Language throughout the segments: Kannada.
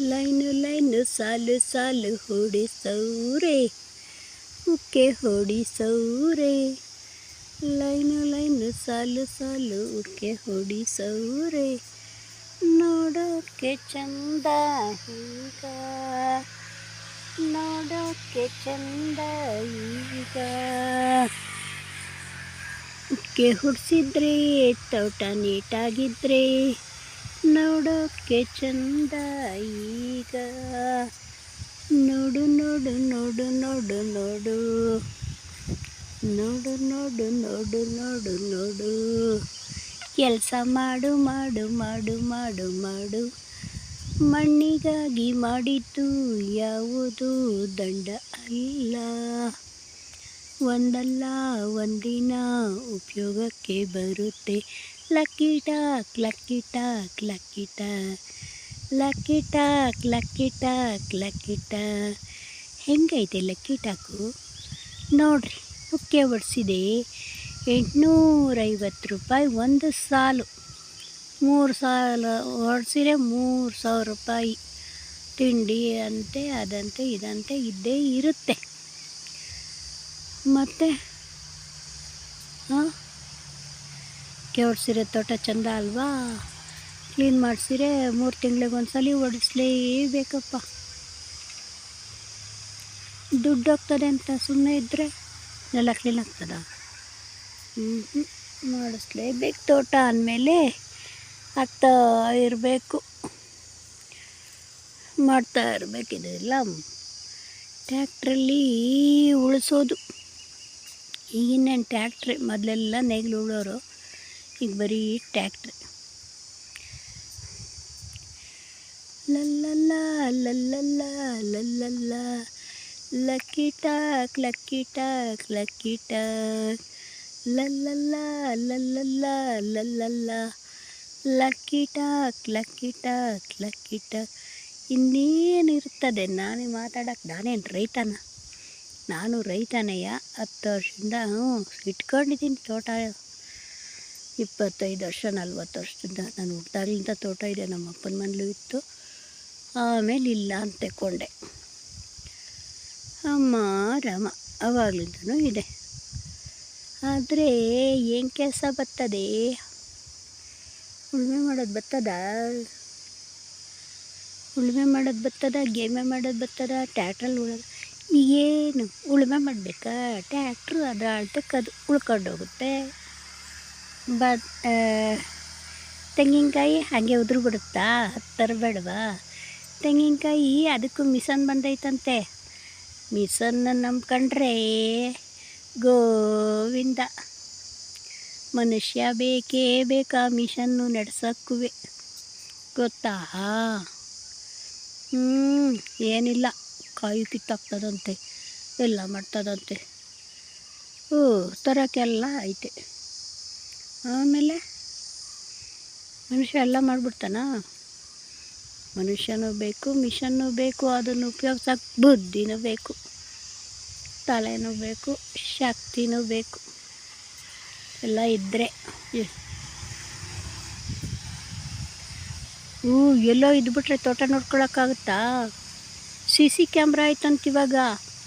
ಲೈನು ಲೈನು ಸಾಲು ಸಾಲು ಹೊಡಿಸೌರೆ ಉಕ್ಕೆ ಹೊಡಿಸೌರೆ ಲೈನು ಲೈನು ಸಾಲು ಸಾಲು ಉಕ್ಕೆ ಹೊಡಿಸೌರೆ ನೋಡೋಕ್ಕೆ ಚಂದ ಈಗ ನೋಡೋಕ್ಕೆ ಚಂದ ಈಗ. ಉಕ್ಕೆ ಹುಡ್ಸಿದ್ರೆ, ತೋಟ ನೀಟಾಗಿದ್ರೆ ನೋಡೋಕ್ಕೆ ಚಂದ ಈಗ. ನೋಡು ನೋಡು ನೋಡು ನೋಡು ನೋಡು. ನೋಡು ನೋಡು ನೋಡು ನೋಡು ನೋಡು. ಕೆಲಸ ಮಾಡು ಮಾಡು ಮಾಡು ಮಾಡು ಮಾಡು. ಮಣ್ಣಿಗಾಗಿ ಮಾಡಿದ್ದು ಯಾವುದು ದಂಡ ಅಲ್ಲ. ಒಂದಲ್ಲ, ಒಂದಿನ ಉಪಯೋಗಕ್ಕೆ ಬರುತ್ತೆ. Lucky talk lucky talk lucky talk lucky talk lucky talk lucky talk ಹೆಂಗೈತೆ ಲಕ್ಕಿ ಟಾಕು ನೋಡ್ರಿ ಉಕ್ಕೆ ಒಡಿಸಿದೆ ಎಂಟುನೂರೈವತ್ತು ರೂಪಾಯಿ ಒಂದು ಸಾಲು. ಮೂರು ಸಾಲ ಹೊಡ್ಸಿದ್ರೆ ಮೂರು ಸಾವಿರ ರೂಪಾಯಿ. ತಿಂಡಿ ಅಂತೆ, ಅದಂತೆ, ಇದಂತೆ ಇದ್ದೇ ಇರುತ್ತೆ. ಮತ್ತು ಹಾಂ ಕೆವಡ್ಸಿರೋ ತೋಟ ಚಂದ ಅಲ್ವಾ? ಕ್ಲೀನ್ ಮಾಡಿಸಿರೆ ಮೂರು ತಿಂಗಳಿಗೆ ಒಂದ್ಸಲ ಹೊಡಿಸ್ಲೇಬೇಕಪ್ಪ ದುಡ್ಡು ಹೋಗ್ತದೆ ಅಂತ ಸುಮ್ಮನೆ ಇದ್ದರೆ ಎಲ್ಲ ಕ್ಲೀನ್ ಆಗ್ತದ? ಹ್ಞೂ ಮಾಡಿಸ್ಲೇಬೇಕು ತೋಟ ಅಂದಮೇಲೆ ಆಗ್ತಾ ಇರಬೇಕು. ಮಾಡ್ತಾ ಇರಬೇಕು ಇದೆಲ್ಲ. ಟ್ಯಾಕ್ಟ್ರಲ್ಲಿ ಉಳಿಸೋದು. ಈಗಿನ ಟ್ಯಾಕ್ಟ್ರಿ ಮೊದಲೆಲ್ಲ ನೇಗಿಲು ಉಳೋರು. ಈಗ ಬರೀ ಟ್ಯಾಕ್ಟ್ರಿ ಲಲ್ಲಲ್ಲ ಲಲ್ಲಲ್ಲ ಲಲ್ಲಲ್ಲ lucky talk lucky talk lucky talk ಲಲ್ಲಲ್ಲ ಲಲ್ಲಲ್ಲ ಲಲ್ಲಲ್ಲ lucky talk lucky talk lucky talk ಇನ್ನೇನಿರ್ತದೆ ನಾನೇ ಮಾತಾಡೋಕೆ ನಾನೇನು ರೈತನ ನಾನು ರೈತನೆಯ ಹತ್ತು ವರ್ಷದಿಂದ ಇಟ್ಕೊಂಡಿದ್ದೀನಿ ತೋಟ ಇಪ್ಪತ್ತೈದು ವರ್ಷ, ನಲ್ವತ್ತು ವರ್ಷದಿಂದ ನಾನು ಹುಟ್ದಾಗ್ಲಿಂದ ತೋಟ ಇದೆ, ನಮ್ಮ ಅಪ್ಪನ ಮನೇಲೂ ಇತ್ತು. ಆಮೇಲೆ ಇಲ್ಲ ಅಂತ ತಗೊಂಡೆ ಅಮ್ಮ, ರಾಮ ಅವಾಗ್ಲಿಂದನೂ ಇದೆ. ಆದರೆ ಏನು ಕೆಲಸ ಬರ್ತದೆ? ಉಳುಮೆ ಮಾಡೋದು ಬರ್ತದ? ಉಳುಮೆ ಮಾಡೋದು ಬರ್ತದ? ಗೇಮೆ ಮಾಡೋದು ಬರ್ತದ? ಟ್ಯಾಕ್ಟ್ರಲ್ಲಿ ಉಳೋದು ಏನು ಉಳುಮೆ ಮಾಡಬೇಕಾ? ಟ್ಯಾಕ್ಟ್ರು ಅದರ ಅಳ್ತಕ್ಕೆ ಅದು ಉಳ್ಕೊಂಡು ಹೋಗುತ್ತೆ ಬಟ್ ತೆಂಗಿನಕಾಯಿ ಹಾಗೆ ಉದುರು ಬಿಡುತ್ತಾ ತರಬೇಡವಾ? ಬೇಡವಾ ತೆಂಗಿನಕಾಯಿ ಅದಕ್ಕೂ ಮಿಷನ್ ಬಂದೈತಂತೆ. ಮಿಷನ್ನ ನಂಬ್ಕೊಂಡ್ರೆ ಗೋವಿಂದ. ಮನುಷ್ಯ ಬೇಕೇ ಬೇಕಾ ಮಿಷನ್ನು ನಡೆಸೋಕ್ಕೂ ಗೊತ್ತಾ? ಹ್ಞೂ ಏನಿಲ್ಲ. ಕಾಯಿ ಕಿತ್ತಾಗ್ತದಂತೆ. ಎಲ್ಲ ಮಾಡ್ತದಂತೆ. ಹ್ಞೂ ತರೋಕ್ಕೆಲ್ಲ ಐತೆ. ಆಮೇಲೆ ಮನುಷ್ಯ ಎಲ್ಲ ಮಾಡಿಬಿಡ್ತಾನ? ಮನುಷ್ಯನೂ ಬೇಕು, ಮಿಷನ್ನು ಬೇಕು, ಅದನ್ನು ಉಪಯೋಗ್ಸೋಕೆ ಬುದ್ಧಿನೂ ಬೇಕು, ತಲೆನೂ ಬೇಕು, ಶಕ್ತಿನೂ ಬೇಕು. ಎಲ್ಲ ಇದ್ದರೆ ಹ್ಞೂ ಎಲ್ಲೋ ಇದ್ಬಿಟ್ರೆ ತೋಟ ನೋಡ್ಕೊಳಕ್ಕಾಗುತ್ತಾ? ಸಿ ಸಿ ಕ್ಯಾಮ್ರಾ ಆಯ್ತಂತ ಇವಾಗ.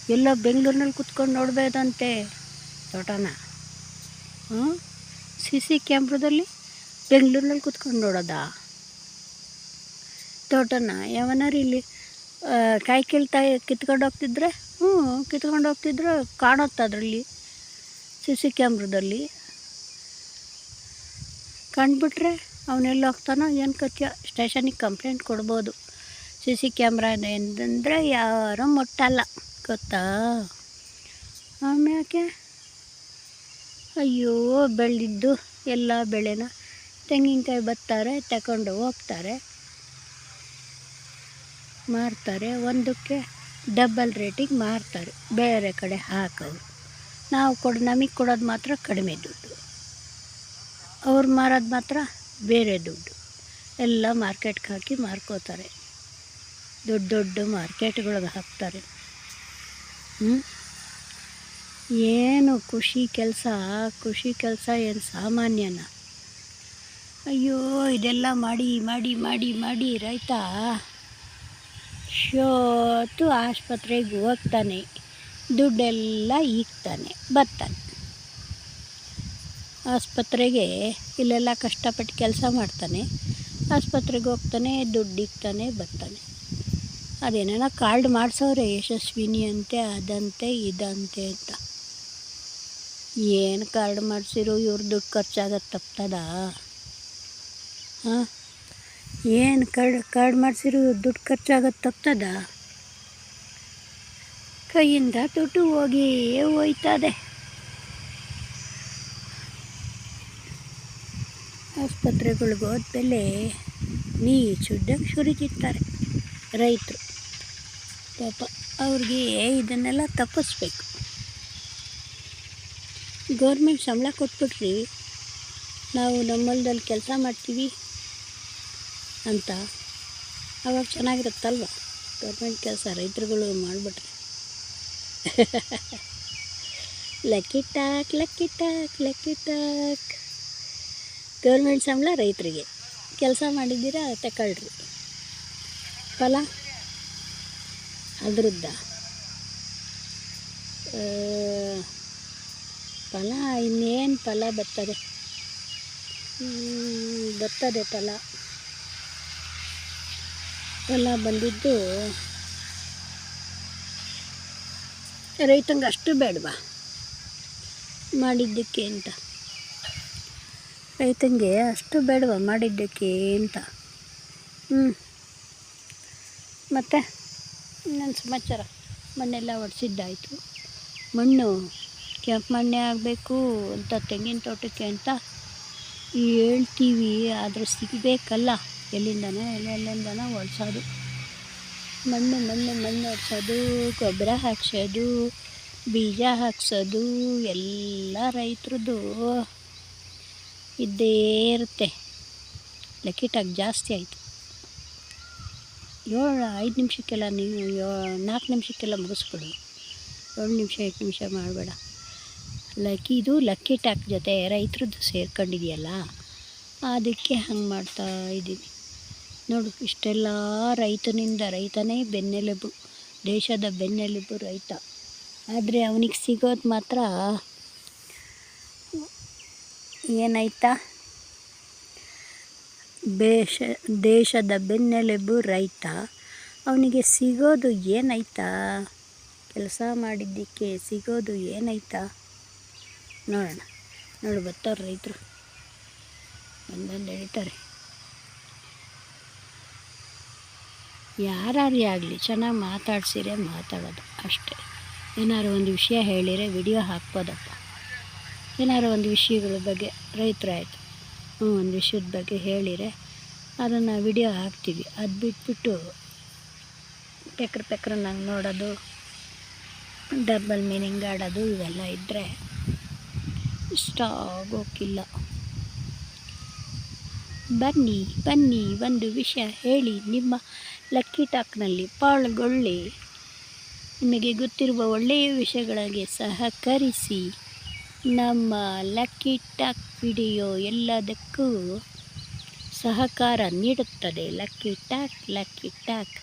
ಎಲ್ಲೋ ಬೆಂಗಳೂರಿನಲ್ಲಿ ಕುತ್ಕೊಂಡು ನೋಡ್ಬೋದಂತೆ ತೋಟನ. ಹ್ಞೂ ಸಿ ಸಿ ಕ್ಯಾಮ್ರದಲ್ಲಿ ಬೆಂಗಳೂರಿನಲ್ಲಿ ಕುತ್ಕೊಂಡು ನೋಡೋದಾ? ತೋಟನ, ಯಾವನಾರು ಇಲ್ಲಿ ಕಾಯಿ ಕೀಳ್ತಾ ಕಿತ್ಕೊಂಡು ಹೋಗ್ತಿದ್ರೆ, ಹ್ಞೂ, ಕಿತ್ಕೊಂಡು ಹೋಗ್ತಿದ್ರೆ, ಕಾಣುತ್ತೆ ಅದರಲ್ಲಿ ಸಿ ಸಿ ಕ್ಯಾಮ್ರದಲ್ಲಿ. ಕಂಡುಬಿಟ್ರೆ ಅವನೆಲ್ಲ ಹೋಗ್ತಾನೋ, ಏನು ಕತ್ಯ ಸ್ಟೇಷನಿಗೆ ಕಂಪ್ಲೇಂಟ್ ಕೊಡ್ಬೋದು. ಸಿ ಸಿ ಕ್ಯಾಮ್ರಾ ಏನಂದರೆ ಯಾರೂ ಮುಟ್ಟಲ್ಲ, ಗೊತ್ತಾ? ಆಮ್ಯಾಕೆ? ಅಯ್ಯೋ, ಬೆಳೆದಿದ್ದು ಎಲ್ಲ ಬೆಳೆನ? ತೆಂಗಿನಕಾಯಿ ಬತ್ತಾರೆ ತಗೊಂಡು ಹೋಗ್ತಾರೆ. ಮಾರ್ತಾರೆ, ಒಂದಕ್ಕೆ ಡಬ್ಬಲ್ ರೇಟಿಗೆ ಮಾರ್ತಾರೆ. ಬೇರೆ ಕಡೆ ಹಾಕೋರು ನಾವು ಕೊಡ, ನಮಗೆ ಕೊಡೋದು ಮಾತ್ರ ಕಡಿಮೆ ದುಡ್ಡು. ಅವ್ರು ಮಾರೋದು ಮಾತ್ರ ಬೇರೆ ದುಡ್ಡು. ಎಲ್ಲ ಮಾರ್ಕೆಟ್ಗೆ ಹಾಕಿ ಮಾರ್ಕೋತಾರೆ. ದೊಡ್ಡ ದೊಡ್ಡ ಮಾರ್ಕೆಟ್ಗಳಿಗೆ ಹಾಕ್ತಾರೆ. ಹ್ಞೂ ಏನು ಖುಷಿ ಕೆಲಸ? ಖುಷಿ ಕೆಲಸ ಏನು ಸಾಮಾನ್ಯನ? ಅಯ್ಯೋ, ಇದೆಲ್ಲ ಮಾಡಿ ಮಾಡಿ ಮಾಡಿ ಮಾಡಿ, ರೈತ? ಶೋತು ಆಸ್ಪತ್ರೆಗೆ ಹೋಗ್ತಾನೆ. ದುಡ್ಡೆಲ್ಲ ಈಗ್ತಾನೆ, ಬರ್ತಾನೆ. ಆಸ್ಪತ್ರೆಗೆ ಇಲ್ಲೆಲ್ಲ ಕಷ್ಟಪಟ್ಟು ಕೆಲಸ ಮಾಡ್ತಾನೆ. ಆಸ್ಪತ್ರೆಗೆ ಹೋಗ್ತಾನೆ, ದುಡ್ಡು ಇಕ್ತಾನೆ, ಬರ್ತಾನೆ. ಅದೇನೇನೋ ಕಾರ್ಡ್ ಮಾಡಿಸೋರೆ ಯಶಸ್ವಿನಿ ಅಂತೆ, ಅದಂತೆ, ಇದಂತೆ ಅಂತ. ಏನು ಕಾರ್ಡ್ ಮಾಡಿಸಿರೋ, ಇವ್ರ ದುಡ್ಡು ಖರ್ಚಾಗತ್ತೆ ತಪ್ತದ? ಹಾಂ? ಏನು ಕಾರ್ಡ್ ಕಾರ್ಡ್ ಮಾಡಿಸಿರೋ, ಇವ್ರ ದುಡ್ಡು ಖರ್ಚಾಗತ್ತೆ ತಪ್ತದ? ಕೈಯಿಂದ ದುಡ್ಡು ಹೋಗಿ ಹೋಯ್ತದೆ. ಆಸ್ಪತ್ರೆಗಳಿಗೆ ಹೋದ್ಮೇಲೆ ಶುರಿ ಸುರಿತಿರ್ತಾರೆ ರೈತರು. ಪಾಪ ಅವ್ರಿಗೆ ಇದನ್ನೆಲ್ಲ ತಪ್ಪಿಸ್ಬೇಕು. ಗೌರ್ಮೆಂಟ್ ಸಂಬಳ ಕೊಟ್ಬಿಟ್ರಿ ನಾವು ನಮ್ಮ ಹೊಲ್ದಲ್ಲಿ ಕೆಲಸ ಮಾಡ್ತೀವಿ ಅಂತ. ಅವಾಗ ಚೆನ್ನಾಗಿರುತ್ತಲ್ವ? ಗೌರ್ಮೆಂಟ್ ಕೆಲಸ ರೈತರುಗಳು ಮಾಡಿಬಿಟ್ರೆ. Lucky talk lucky talk lucky talk. Government ಸಂಬಳ ರೈತರಿಗೆ. ಕೆಲಸ ಮಾಡಿದ್ದೀರಾ ತಗೊಳ್ರಿ. ಫಲ? ಅದರದ್ದ. ಫಲ ಇನ್ನೇನು ಫಲ ಬರ್ತದೆ? ಬರ್ತದೆ ಫಲ. ಫಲ ಬಂದಿದ್ದು ರೈತಂಗೆ ಅಷ್ಟು ಬೇಡವಾ? ಮಾಡಿದ್ದಕ್ಕೆ ಅಂತ ರೈತಂಗೆ ಅಷ್ಟು ಬೇಡವಾ ಮಾಡಿದ್ದಕ್ಕೆ ಅಂತ ಹ್ಞೂ ಮತ್ತು ಇನ್ನೊಂದು ಸಮಾಚಾರ? ಮಣ್ಣೆಲ್ಲ ಒಡಿಸಿದ್ದಾಯಿತು. ಮಣ್ಣು ಕೆಂಪು ಮಣ್ಣೆ ಆಗಬೇಕು ಅಂತ ತೆಂಗಿನ ತೋಟಕ್ಕೆ ಅಂತ ಹೇಳ್ತೀವಿ, ಆದರೆ ಸಿಗಬೇಕಲ್ಲ. ಎಲ್ಲಿಂದನ, ಎಲ್ಲೆಲ್ಲಿಂದನ ಒಡ್ಸೋದು ಮಣ್ಣು ಮಣ್ಣು ಮಣ್ಣು ಒಡ್ಸೋದು ಗೊಬ್ಬರ ಹಾಕ್ಸೋದು, ಬೀಜ ಹಾಕ್ಸೋದು, ಎಲ್ಲ ರೈತರದ್ದು ಇದ್ದೇ ಇರುತ್ತೆ. ಲಕ್ಕಿಟಾಗಿ ಜಾಸ್ತಿ ಆಯಿತು. ಏಳು, ಐದು ನಿಮಿಷಕ್ಕೆಲ್ಲ ನೀವು ನಾಲ್ಕು ನಿಮಿಷಕ್ಕೆಲ್ಲ ಮುಗಿಸ್ಬಿಡು ಏಳು ನಿಮಿಷ ಎಂಟು ನಿಮಿಷ ಮಾಡಬೇಡ. ಲಕ್ಕಿ ಇದು ಲಕ್ಕಿ ಟ್ಯಾಕ್ ಜೊತೆ ರೈತರದ್ದು ಸೇರ್ಕೊಂಡಿದೆಯಲ್ಲ, ಅದಕ್ಕೆ ಹಂಗೆ ಮಾಡ್ತಾ ಇದ್ದೀವಿ. ನೋಡು, ಇಷ್ಟೆಲ್ಲ ರೈತನಿಂದ ರೈತನೇ ಬೆನ್ನೆಲುಬು, ದೇಶದ ಬೆನ್ನೆಲುಬು ರೈತ. ಆದರೆ ಅವನಿಗೆ ಸಿಗೋದು ಮಾತ್ರ ಏನಾಯ್ತಾ? ದೇಶ ದೇಶದ ಬೆನ್ನೆಲುಬು ರೈತ. ಅವನಿಗೆ ಸಿಗೋದು ಏನಾಯ್ತಾ? ಕೆಲಸ ಮಾಡಿದ್ದಕ್ಕೆ ಸಿಗೋದು ಏನಾಯ್ತಾ? ನೋಡೋಣ. ನೋಡು ಬರ್ತಾರೆ ರೈತರು. ಬಂದಂದು ಹೇಳ್ತಾರೆ ಯಾರೇ ಆಗಲಿ, ಚೆನ್ನಾಗಿ ಮಾತಾಡ್ಸಿರೆ ಮಾತಾಡೋದು ಅಷ್ಟೇ. ಏನಾದ್ರು ಒಂದು ವಿಷಯ ಹೇಳಿರೆ ವಿಡಿಯೋ ಹಾಕ್ಬೋದಪ್ಪ. ಏನಾರು ಒಂದು ವಿಷಯಗಳ ಬಗ್ಗೆ ರೈತರು ಆಯಿತು ಹ್ಞೂ ಒಂದು ವಿಷಯದ ಬಗ್ಗೆ ಹೇಳಿರೆ, ಅದನ್ನು ವಿಡಿಯೋ ಹಾಕ್ತೀವಿ. ಅದು ಬಿಟ್ಬಿಟ್ಟು ಪೆಕ್ರ ಪೆಕ್ರ ನಂಗೆ ನೋಡೋದು, ಡಬಲ್ ಮೀನಿಂಗ್ ಆಡೋದು, ಇವೆಲ್ಲ ಇದ್ದರೆ ಇಷ್ಟ ಆಗೋಕ್ಕಿಲ್ಲ ಬನ್ನಿ ಬನ್ನಿ, ಒಂದು ವಿಷಯ ಹೇಳಿ ನಿಮ್ಮ ಲಕ್ಕಿ ಟಾಕ್ನಲ್ಲಿ ಪಾಲ್ಗೊಳ್ಳಿ ನಿಮಗೆ ಗೊತ್ತಿರುವ ಒಳ್ಳೆಯ ವಿಷಯಗಳಿಗೆ ಸಹಕರಿಸಿ ನಮ್ಮ ಲಕ್ಕಿ ಟಾಕ್ ವಿಡಿಯೋ ಎಲ್ಲದಕ್ಕೂ ಸಹಕಾರ ನೀಡುತ್ತದೆ. Lucky talk lucky talk.